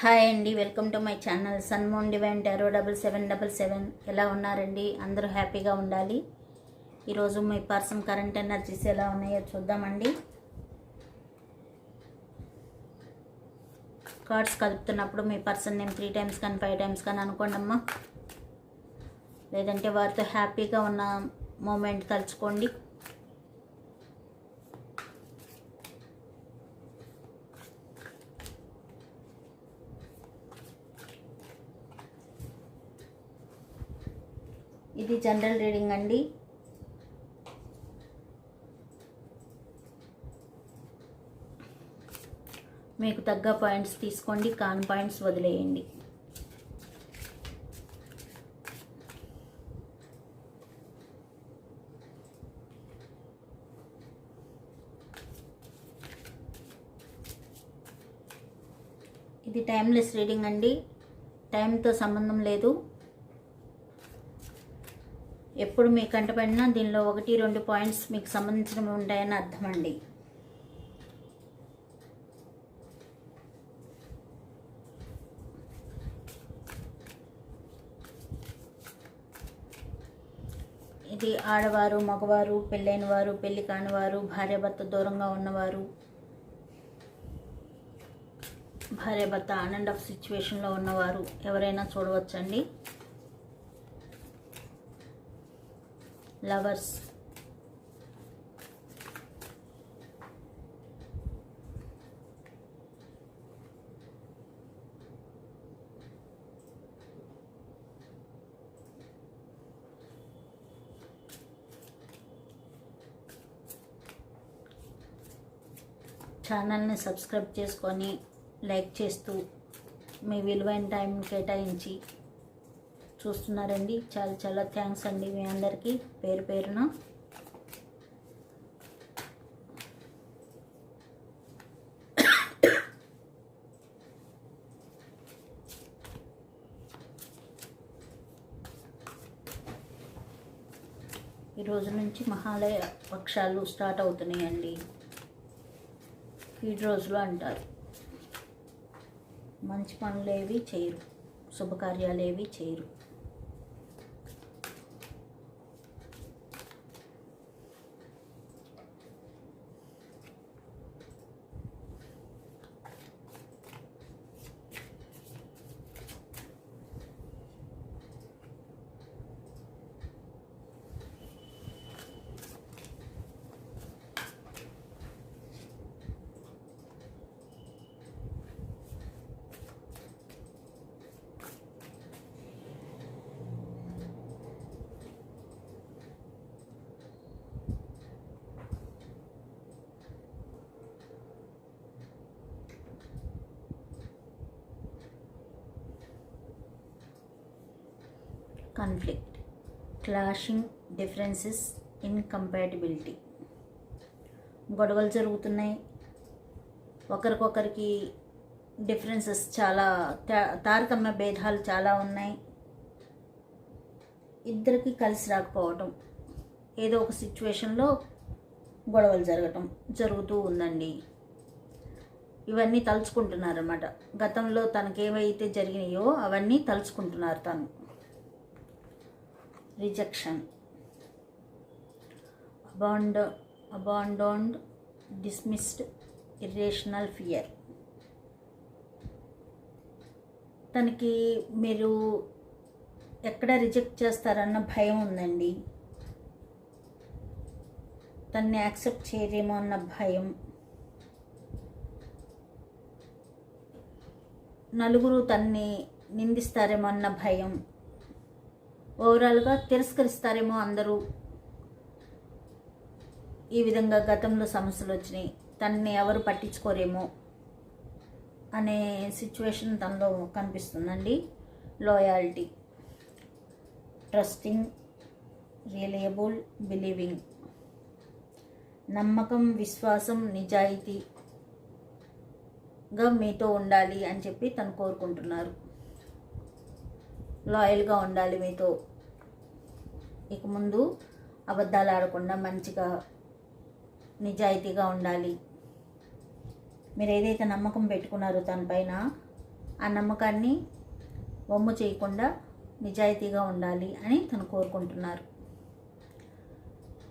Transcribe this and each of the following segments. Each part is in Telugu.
హాయ్ అండి welcome to my channel sun moon divine tarot double seven double seven. ఎలా ఉన్నారండి? అందరూ హ్యాపీగా ఉండాలి. ఈరోజు మీ పర్సన్ కరెంట్ ఎనర్జీస్ ఎలా ఉన్నాయో చూద్దామండి. కార్డ్స్ కలుపుతున్నప్పుడు మీ పర్సన్ నేమ్ త్రీ టైమ్స్ కానీ ఫైవ్ టైమ్స్ కానీ అనుకోండి అమ్మా లేదంటే వారితో హ్యాపీగా ఉన్న మూమెంట్ తలుచుకోండి. ఇది జనరల్ రీడింగ్ అండి. మీకు తగ్గ పాయింట్స్ తీసుకోండి కాన్ పాయింట్స్ వదిలేయండి. ఇది టైమ్లెస్ రీడింగ్ అండి. టైంతో సంబంధం లేదు. ఎప్పుడు మీ కంటపడినా దీనిలో ఒకటి రెండు పాయింట్స్ మీకు సంబంధించినవి ఉంటాయని అర్థం అండి ఇది ఆడవారు మగవారు పెళ్ళైన వారు పెళ్ళి కానివారు భార్యాభర్త దూరంగా ఉన్నవారు భార్యాభర్త ఆన్ అండ్ ఆఫ్ సిచ్యువేషన్లో ఉన్నవారు ఎవరైనా చూడవచ్చండి. లవర్స్. ఛానల్ని సబ్స్క్రైబ్ చేసుకొని లైక్ చేస్తూ మీ విలువైన టైం కేటాయించి చూస్తున్నారండి. చాలా చాలా థ్యాంక్స్ అండి మీ అందరికీ. పేరు పేరున. ఈ రోజు నుంచి మహాలయ పక్షాలు స్టార్ట్ అవుతున్నాయండి. ఈ రోజులు అంటారు. మంచి పనులు ఏవి చేయరు. శుభకార్యాలు ఏవి చేయరు. కాన్ఫ్లిక్ట్ క్లాషింగ్ డిఫరెన్సెస్ ఇన్కంపాటిబిలిటీ గొడవలు జరుగుతున్నాయి. ఒకరికొకరికి డిఫరెన్సెస్ చాలా తారతమ్య భేదాలు చాలా ఉన్నాయి. ఇద్దరికి కలిసి రాకపోవటం ఏదో ఒక సిచ్యువేషన్లో గొడవలు జరగటం జరుగుతూ ఉందండి. ఇవన్నీ తలుచుకుంటున్నారన్నమాట. గతంలో తనకేమైతే జరిగినాయో అవన్నీ తలుచుకుంటున్నారు తను. Rejection abandon abandoned dismissed irrational fear తనకి మీరు ఎక్కడ రిజెక్ట్ చేస్తారన్న భయం ఉందండి. తన్ని యాక్సెప్ట్ చేయరేమో అన్న భయం. నలుగురు తన్ని నిందిస్తారేమో అన్న భయం. ఓవరాల్గా తిరస్కరిస్తారేమో అందరూ. ఈ విధంగా గతంలో సమస్యలు వచ్చినాయి. తనని ఎవరు పట్టించుకోరేమో అనే సిచ్యువేషన్ తనలో కనిపిస్తుందండి. Loyalty trusting reliable believing. నమ్మకం విశ్వాసం నిజాయితీగా మీతో ఉండాలి అని చెప్పి తను కోరుకుంటున్నారు. లాయల్గా ఉండాలి మీతో. ఇక ముందు అబద్ధాలు ఆడకుండా మంచిగా నిజాయితీగా ఉండాలి. మీరు ఏదైతే నమ్మకం పెట్టుకున్నారో తనపైన ఆ నమ్మకాన్ని వమ్ము చేయకుండా నిజాయితీగా ఉండాలి అని తను కోరుకుంటున్నారు.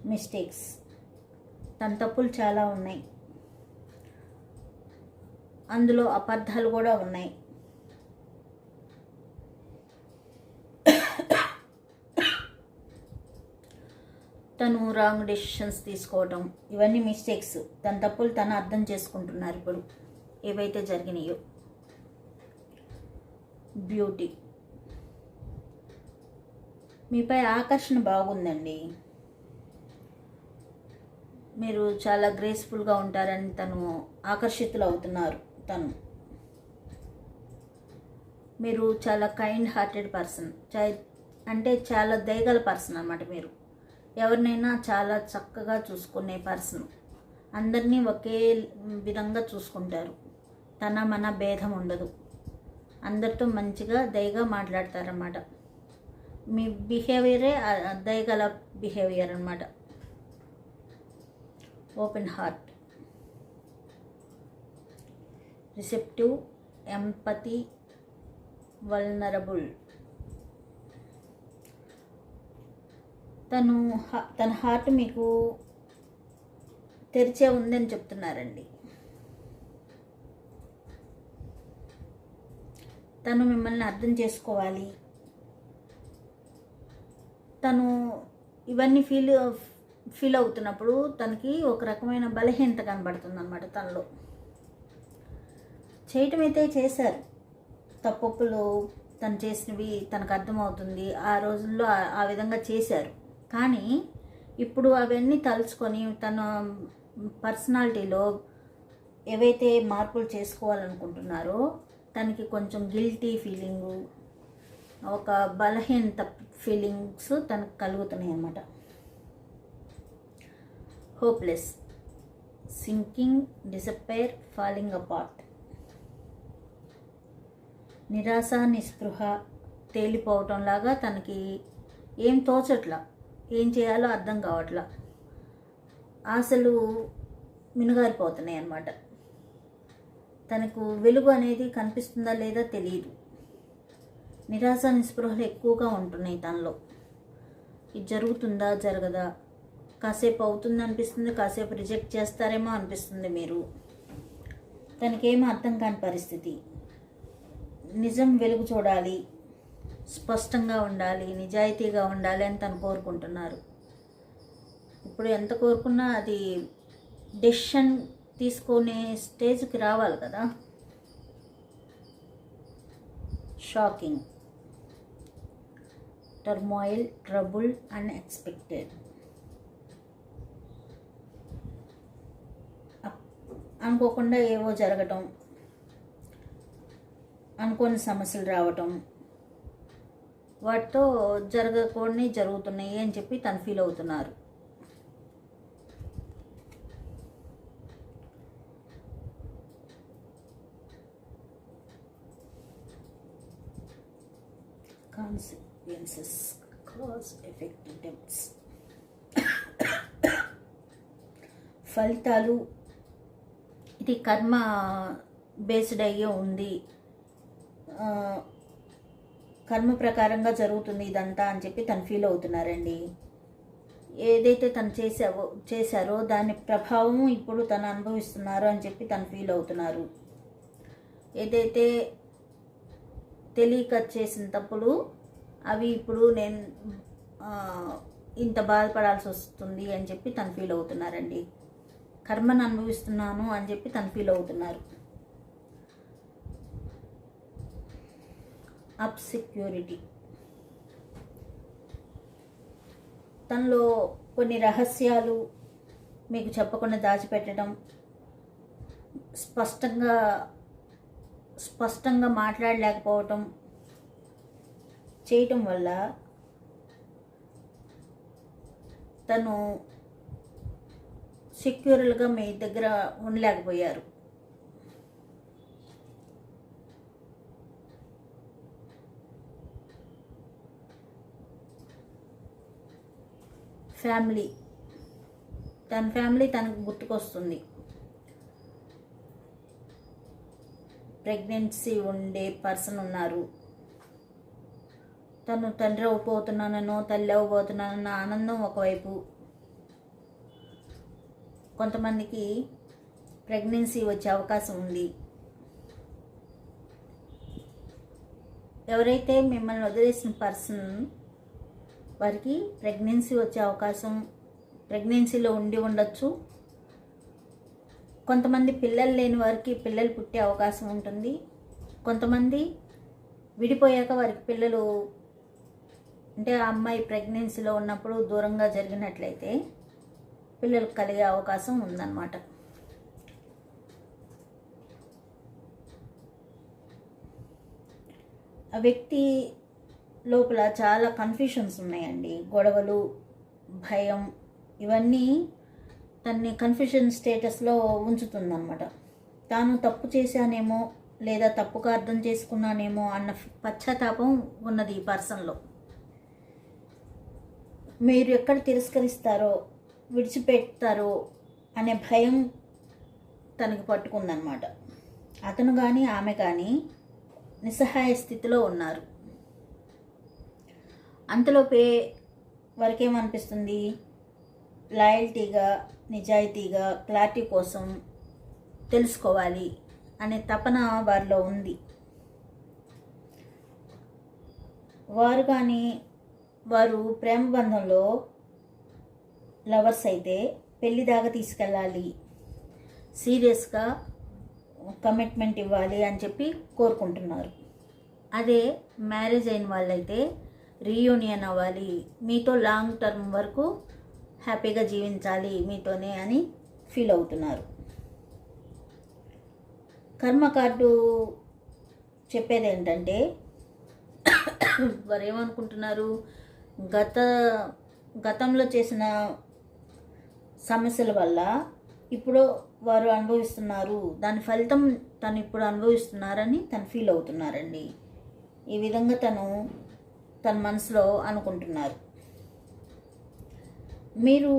మిస్టేక్స్. తన తప్పులు చాలా ఉన్నాయి. అందులో అబద్ధాలు కూడా ఉన్నాయి. తను రాంగ్ డెసిషన్స్ తీసుకోవటం ఇవన్నీ మిస్టేక్స్ తన తప్పులు తను అర్థం చేసుకుంటున్నారు ఇప్పుడు. ఏవైతే జరిగినాయో. బ్యూటీ మీపై ఆకర్షణ బాగుందండి. మీరు చాలా గ్రేస్ఫుల్గా ఉంటారని తను ఆకర్షితులు అవుతున్నారు తను. మీరు చాలా కైండ్ హార్టెడ్ పర్సన్ అంటే చాలా దయగల పర్సన్ అన్నమాట మీరు. ఎవరినైనా చాలా చక్కగా చూసుకునే పర్సన్. అందరినీ ఒకే విధంగా చూసుకుంటారు. తన మన భేదం ఉండదు. అందరితో మంచిగా దయగా మాట్లాడతారన్నమాట. మీ బిహేవియరే దయగల బిహేవియర్ అన్నమాట. Open heart. Receptive empathy vulnerable. తను హ- తన హార్ట్ మీకు తెరిచే ఉందని చెప్తున్నారండి. తను మిమ్మల్ని అర్థం చేసుకోవాలి. తను ఇవన్నీ ఫీల్ ఫీల్ అవుతున్నప్పుడు తనకి ఒక రకమైన బలహీనత కనబడుతుంది అనమాట తనలో. చేయటం అయితే చేశారు. తప్పొప్పులు తను చేసినవి తనకు అర్థమవుతుంది. ఆ రోజుల్లో ఆ విధంగా చేశారు. కానీ ఇప్పుడు అవన్నీ తలుచుకొని తన పర్సనాలిటీలో ఏవైతే మార్పులు చేసుకోవాలనుకుంటున్నారో తనకి కొంచెం గిల్టీ ఫీలింగు ఒక బలహీనత ఫీలింగ్స్ తనకు కలుగుతున్నాయి అన్నమాట. Hopeless sinking despair falling apart నిరాశ నిస్పృహ తేలిపోవటం లాగా తనకి ఏం తోచట్లా. ఏం చేయాలో అర్థం కావట్లా. ఆశలు మినుగారిపోతున్నాయి అన్నమాట. తనకు వెలుగు అనేది కనిపిస్తుందా లేదా తెలియదు నిరాశ నిస్పృహలు ఎక్కువగా ఉంటున్నాయి తనలో. ఇది జరుగుతుందా జరగదా? కాసేపు అవుతుంది అనిపిస్తుంది కాసేపు రిజెక్ట్ చేస్తారేమో అనిపిస్తుంది మీరు. తనకేం అర్థం కాని పరిస్థితి. నిజం వెలుగు చూడాలి. స్పష్టంగా ఉండాలి నిజాయితీగా ఉండాలి అని తను కోరుకుంటున్నారు. ఇప్పుడు ఎంత కోరుకున్నా అది డెసిషన్ తీసుకునే స్టేజ్కి రావాలి కదా. షాకింగ్. Turmoil trouble unexpected. అనుకోకుండా ఏవో జరగటం అనుకోని సమస్యలు రావటం వాటితో జరగకూడని జరుగుతున్నాయి అని చెప్పి తను ఫీల్ అవుతున్నారు. కాన్సిక్వెన్సెస్ కాజ్ ఎఫెక్ట్ డెప్స్ ఫలితాలు ఇది కర్మ బేస్డ్ అయ్యే ఉంది. కర్మ ప్రకారంగా జరుగుతుంది ఇదంతా అని చెప్పి తను ఫీల్ అవుతున్నారండి. ఏదైతే తను చేసావో చేశారో దాని ప్రభావం ఇప్పుడు తను అనుభవిస్తున్నారు అని చెప్పి తను ఫీల్ అవుతున్నారు. ఏదైతే తెలియక చేసిన తప్పులు అవి ఇప్పుడు నేను ఇంత బాధపడాల్సి వస్తుంది అని చెప్పి తను ఫీల్ అవుతున్నారండి. కర్మను అనుభవిస్తున్నాను అని చెప్పి తను ఫీల్ అవుతున్నారు. అప్ సెక్యూరిటీ తనలో కొన్ని రహస్యాలు మీకు చెప్పకుండా దాచిపెట్టడం స్పష్టంగా స్పష్టంగా మాట్లాడలేకపోవటం చేయటం వల్ల తను సెక్యూర్గా మీ దగ్గర ఉండలేకపోయారు. ఫ్యామిలీ. తన ఫ్యామిలీ తనకు గుర్తుకొస్తుంది. ప్రెగ్నెన్సీ ఉండే పర్సన్ ఉన్నారు. తను తండ్రి అవ్వబోతున్నానో తల్లి అవ్వబోతున్నానన్న ఆనందం ఒకవైపు. కొంతమందికి ప్రెగ్నెన్సీ వచ్చే అవకాశం ఉంది. ఎవరైతే మిమ్మల్ని వదిలేసిన పర్సన్ వారికి ప్రెగ్నెన్సీ వచ్చే అవకాశం ప్రెగ్నెన్సీలో ఉండి ఉండొచ్చు. కొంతమంది పిల్లలు లేని వారికి పిల్లలు పుట్టే అవకాశం ఉంటుంది. కొంతమంది విడిపోయాక వారికి పిల్లలు అంటే ఆ అమ్మాయి ప్రెగ్నెన్సీలో ఉన్నప్పుడు దూరంగా జరిగినట్లయితే పిల్లలు కలిగే అవకాశం ఉందన్నమాట. ఆ వ్యక్తి లోపల చాలా కన్ఫ్యూషన్స్ ఉన్నాయండి. గొడవలు భయం ఇవన్నీ తన్ని కన్ఫ్యూషన్ స్టేటస్లో ఉంచుతుందన్నమాట. తాను తప్పు చేశానేమో లేదా తప్పుగా అర్థం చేసుకున్నానేమో అన్న పశ్చాత్తాపం ఉన్నది ఈ పర్సన్లో మీరు ఎక్కడ తిరస్కరిస్తారో విడిచిపెడతారో అనే భయం తనకి పట్టుకుందనమాట అతను కానీ ఆమె కానీ నిస్సహాయ స్థితిలో ఉన్నారు. అంతలోపే వారికేమనిపిస్తుంది? లాయల్టీగా నిజాయితీగా క్లారిటీ కోసం తెలుసుకోవాలి అనే తపన వారిలో ఉంది. వారు కానీ వారు ప్రేమ బంధంలో లవర్స్ అయితే పెళ్ళి దాకా తీసుకెళ్ళాలి. సీరియస్గా కమిట్మెంట్ ఇవ్వాలి అని చెప్పి కోరుకుంటున్నారు. అదే మ్యారేజ్ అయిన వాళ్ళైతే రీయూనియన్ అవ్వాలి. మీతో లాంగ్ టర్మ్ వరకు హ్యాపీగా జీవించాలి మీతోనే అని ఫీల్ అవుతున్నారు. కర్మ కార్డు చెప్పేది ఏంటంటే వారు ఏమనుకుంటున్నారు? గత గతంలో చేసిన సమస్యల వల్ల ఇప్పుడు వారు అనుభవిస్తున్నారు. దాని ఫలితం తను ఇప్పుడు అనుభవిస్తున్నారని తను ఫీల్ అవుతున్నారండి. ఈ విధంగా తను తన మనసులో అనుకుంటున్నారు. మీరు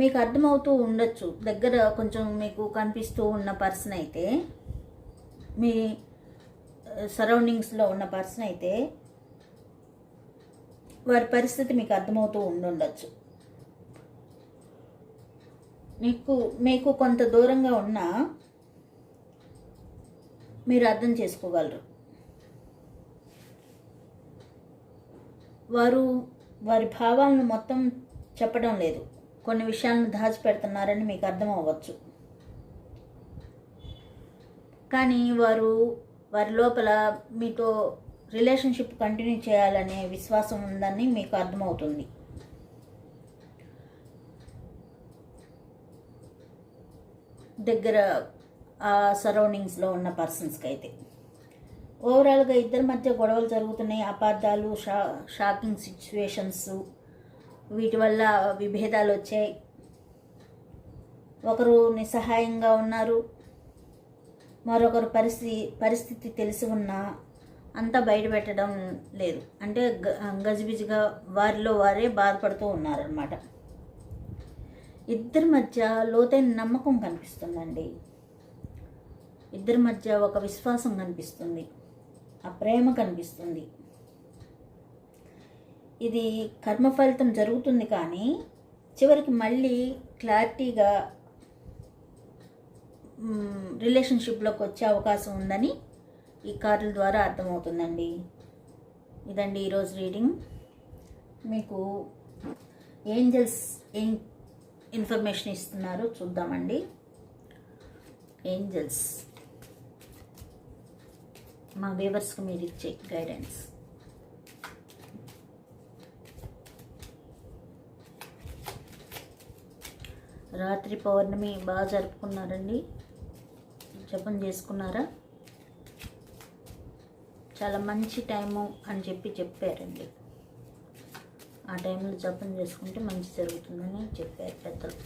మీకు అర్థమవుతూ ఉండొచ్చు. దగ్గర కొంచెం మీకు కనిపిస్తూ ఉన్న పర్సన్ అయితే మీ సరౌండింగ్స్లో ఉన్న పర్సన్ అయితే వారి పరిస్థితి మీకు అర్థమవుతూ ఉండుండొచ్చు మీకు మీకు కొంత దూరంగా ఉన్నా మీరు అర్థం చేసుకోగలరు. వారు వారి భావాలను మొత్తం చెప్పడం లేదు. కొన్ని విషయాలను దాచిపెడుతున్నారని మీకు అర్థం అవ్వచ్చు. కానీ వారు వారి లోపల మీతో రిలేషన్షిప్ కంటిన్యూ చేయాలనే విశ్వాసం ఉందని మీకు అర్థమవుతుంది. దగ్గర ఆ సరౌండింగ్స్లో ఉన్న పర్సన్స్కి అయితే ఓవరాల్గా ఇద్దరి మధ్య గొడవలు జరుగుతున్నాయి. అపార్థాలు షా షాకింగ్ సిచ్యువేషన్స్ వీటి వల్ల విభేదాలు వచ్చాయి. ఒకరు నిస్సహాయంగా ఉన్నారు. మరొకరు పరిస్థితి పరిస్థితి తెలిసి ఉన్నా అంతా బయటపెట్టడం లేదు. అంటే గ గజిబిజిగా వారిలో వారే బాధపడుతూ ఉన్నారనమాట ఇద్దరి మధ్య లోతైన నమ్మకం కనిపిస్తుందండి. ఇద్దరి మధ్య ఒక విశ్వాసం కనిపిస్తుంది. ఆ ప్రేమ కనిపిస్తుంది. ఇది కర్మ ఫలితం జరుగుతుంది కానీ చివరికి మళ్ళీ క్లారిటీగా రిలేషన్షిప్లోకి వచ్చే అవకాశం ఉందని ఈ కార్డుల ద్వారా అర్థమవుతుందండి. ఇదండి ఈరోజు రీడింగ్. మీకు ఏంజల్స్ ఏం ఇన్ఫర్మేషన్ ఇస్తున్నారో చూద్దామండి. ఏంజల్స్. మా వ్యూవర్స్కి మీరు ఇచ్చే గైడెన్స్. రాత్రి పౌర్ణమి బాగా జరుపుకున్నారండి? జపం చేసుకున్నారా? చాలా మంచి టైము అని చెప్పి చెప్పారండి. ఆ టైంలో జపం చేసుకుంటే మంచి జరుగుతుందని చెప్పారు పెద్దలు.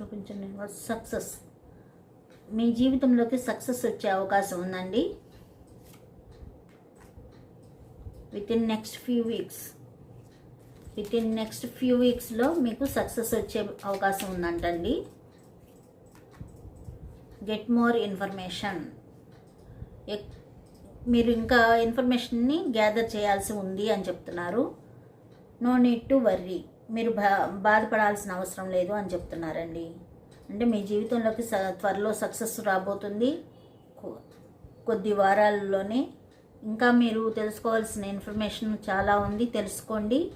చూపించండి. సక్సెస్ మీ జీవితంలోకి సక్సెస్ వచ్చే అవకాశం ఉందండి. Within next few weeks within next few వీక్స్లో మీకు సక్సెస్ వచ్చే అవకాశం ఉందంటండి. గెట్ మోర్ ఇన్ఫర్మేషన్ మీరు ఇంకా ఇన్ఫర్మేషన్ని గ్యాదర్ చేయాల్సి ఉంది అని చెప్తున్నారు. నో నీడ్ టు వర్రీ మీరు బా బాధపడాల్సిన అవసరం లేదు అని చెప్తున్నారండి. అంటే మీ జీవితంలోకి స త్వరలో సక్సెస్ రాబోతుంది. కొద్ది వారాల్లోనే. ఇంకా మీరు తెలుసుకోవాల్సిన ఇన్ఫర్మేషన్ చాలా ఉంది. తెలుసుకోండి.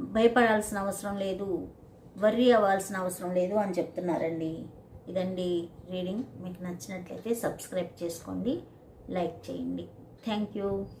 భయపడాల్సిన అవసరం లేదు. వర్రీ అవ్వాల్సిన అవసరం లేదు అని చెప్తున్నారండి. ఇదండి రీడింగ్. మీకు నచ్చినట్లయితే సబ్స్క్రైబ్ చేసుకోండి. లైక్ చేయండి. Thank you.